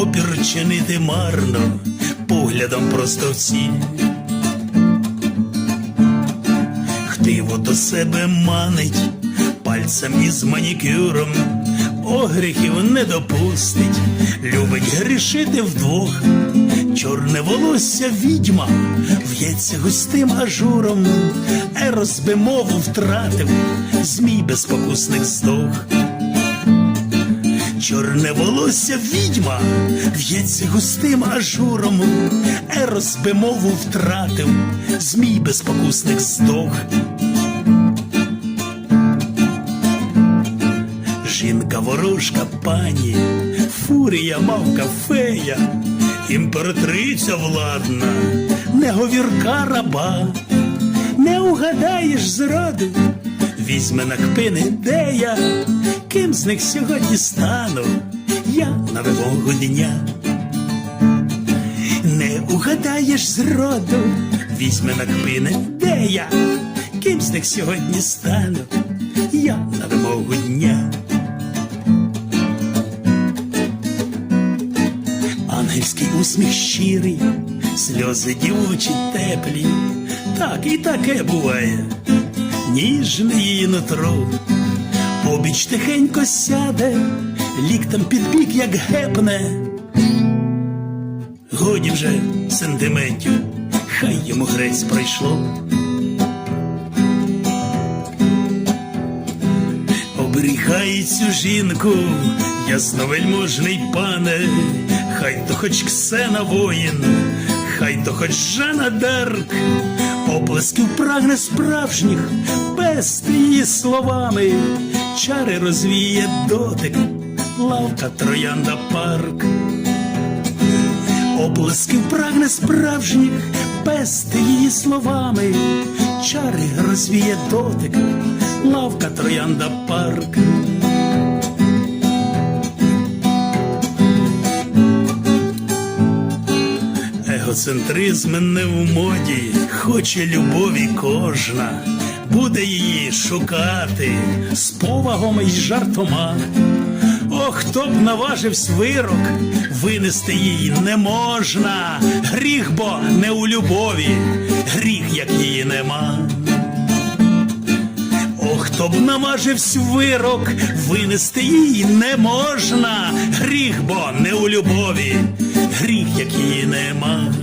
опір чинити марно, поглядом просто в ціль. Хтиво до себе манить, пальцем із манікюром, огріхів не допустить, любить грішити вдвох. Чорне волосся відьма в'ється густим ажуром, Ерос би мову втратив, змій безпокусник здох. Чорне волосся відьма в'ється густим ажуром, Ерос би мову втратив, змій безпокусник здох. Жінка ворожка пані, фурія мавка фея, імператриця владна, неговірка раба, не угадаєш зраду, візьме на кпини де ким з них сьогодні стану, я на вимогу дня. Не угадаєш зроду, візьме на кпини де я, ким з них сьогодні стану, я на вимогу дня. Ангельський усміх щирий, сльози дівочі теплі, так і таке буває, ніжне її нутро, побіч тихенько сяде, ліктем під бік, як гепне. Годі вже сентиментів, хай йому грець пройшло. Оберігай цю жінку, ясновельможний пане, хай то хоч Ксена воїн, хай то хоч Жанна Дарк, оплесків прагне справжніх, без її словами, чари розвіє дотик, лавка троянда парк. Оплесків прагне справжніх, пести її словами, чари розвіє дотик, лавка троянда парк. Егоцентризм не в моді, хоче любові кожна, буде її шукати з повагом і жартома. Ох, хто б наважився вирок, винести її не можна. Гріх бо не у любові, гріх, як її нема. Ох, хто б наважився вирок, винести її не можна. Гріх бо не у любові, гріх, як її нема.